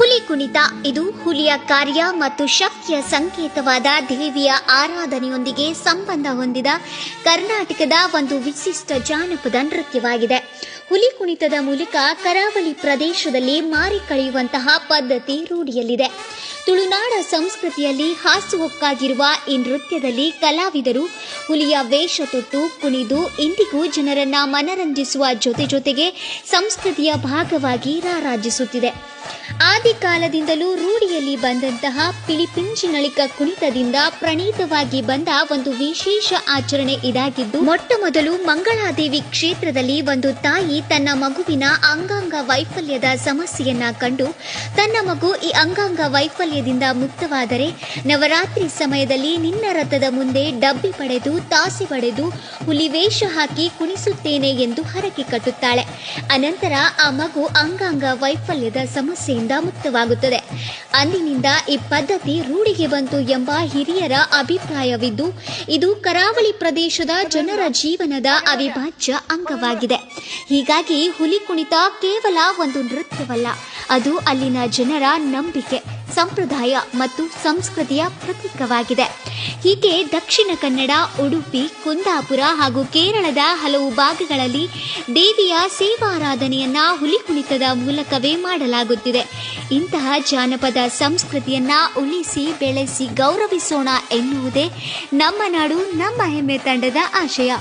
ಹುಲಿ ಕುಣಿತ, ಇದು ಹುಲಿಯ ಕಾರ್ಯ ಮತ್ತು ಶಕ್ತಿಯ ಸಂಕೇತವಾದ ದೇವಿಯ ಆರಾಧನೆಯೊಂದಿಗೆ ಸಂಬಂಧ ಹೊಂದಿದ ಕರ್ನಾಟಕದ ಒಂದು ವಿಶಿಷ್ಟ ಜಾನಪದ ನೃತ್ಯವಾಗಿದೆ. ಹುಲಿ ಕುಣಿತದ ಮೂಲಕ ಕರಾವಳಿ ಪ್ರದೇಶದಲ್ಲಿ ಮಾರಿ ಕಳೆಯುವಂತಹ ಪದ್ಧತಿ ರೂಢಿಯಲ್ಲಿದೆ. ತುಳುನಾಡ ಸಂಸ್ಕೃತಿಯಲ್ಲಿ ಹಾಸುಹೊಕ್ಕಾಗಿರುವ ಈ ನೃತ್ಯದಲ್ಲಿ ಕಲಾವಿದರು ಹುಲಿಯ ವೇಷ ತೊಟ್ಟು, ಕುಣಿದು, ಇಂದಿಗೂ ಜನರನ್ನ ಮನರಂಜಿಸುವ ಜೊತೆ ಜೊತೆಗೆ ಸಂಸ್ಕೃತಿಯ ಭಾಗವಾಗಿ ರಾರಾಜಿಸುತ್ತಿದೆ. ಆದಿ ಕಾಲದಿಂದಲೂ ರೂಢಿಯಲ್ಲಿ ಬಂದಂತಹ ಪಿಳಿಪಿಂಚಿನಳಿಕ ಕುಣಿತದಿಂದ ಪ್ರಣೀತವಾಗಿ ಬಂದ ಒಂದು ವಿಶೇಷ ಆಚರಣೆ ಇದಾಗಿದ್ದು, ಮೊಟ್ಟ ಮೊದಲು ಮಂಗಳಾದೇವಿ ಕ್ಷೇತ್ರದಲ್ಲಿ ಒಂದು ತಾಯಿ ತನ್ನ ಮಗುವಿನ ಅಂಗಾಂಗ ವೈಫಲ್ಯದ ಸಮಸ್ಯೆಯನ್ನ ಕಂಡು, ತನ್ನ ಮಗು ಈ ಅಂಗಾಂಗ ವೈಫಲ್ಯದಿಂದ ಮುಕ್ತವಾದರೆ ನವರಾತ್ರಿ ಸಮಯದಲ್ಲಿ ನಿನ್ನ ರಥದ ಮುಂದೆ ಡಬ್ಬಿ ಪಡೆದು, ತಾಸಿ ಪಡೆದು ಹುಲಿವೇಷ ಹಾಕಿ ಕುಣಿಸುತ್ತೇನೆ ಎಂದು ಹರಕೆ ಕಟ್ಟುತ್ತಾಳೆ. ಅನಂತರ ಆ ಮಗು ಅಂಗಾಂಗ ವೈಫಲ್ಯದ ಸಮಸ್ಯೆಯಿಂದ ಮುಕ್ತವಾಗುತ್ತದೆ. ಅಂದಿನಿಂದ ಈ ಪದ್ಧತಿ ರೂಢಿಗೆ ಬಂತು ಎಂಬ ಹಿರಿಯರ ಅಭಿಪ್ರಾಯವಿದ್ದು, ಇದು ಕರಾವಳಿ ಪ್ರದೇಶದ ಜನರ ಜೀವನದ ಅವಿಭಾಜ್ಯ ಅಂಗವಾಗಿದೆ. ಹೀಗಾಗಿ ಹುಲಿ ಕುಣಿತ ಕೇವಲ ಒಂದು ನೃತ್ಯವಲ್ಲ, ಅದು ಅಲ್ಲಿನ ಜನರ ನಂಬಿಕೆ. ಸಂಪ್ರದಾಯ ಮತ್ತು ಸಂಸ್ಕೃತಿಯ ಪ್ರತೀಕವಾಗಿದೆ. ಹೀಗೆ ದಕ್ಷಿಣ ಕನ್ನಡ, ಉಡುಪಿ, ಕುಂದಾಪುರ ಹಾಗೂ ಕೇರಳದ ಹಲವು ಭಾಗಗಳಲ್ಲಿ ದೇವಿಯ ಸೇವಾರಾಧನೆಯನ್ನ ಹುಲಿ ಕುಣಿತದ ಮೂಲಕವೇ ಮಾಡಲಾಗುತ್ತಿದೆ. ಇಂತಹ ಜಾನಪದ ಸಂಸ್ಕೃತಿಯನ್ನ ಉಳಿಸಿ ಬೆಳೆಸಿ ಗೌರವಿಸೋಣ ಎನ್ನುವುದೇ ನಮ್ಮ ನಾಡು, ನಮ್ಮ ಹೆಮ್ಮೆ ತಂಡದ ಆಶಯ.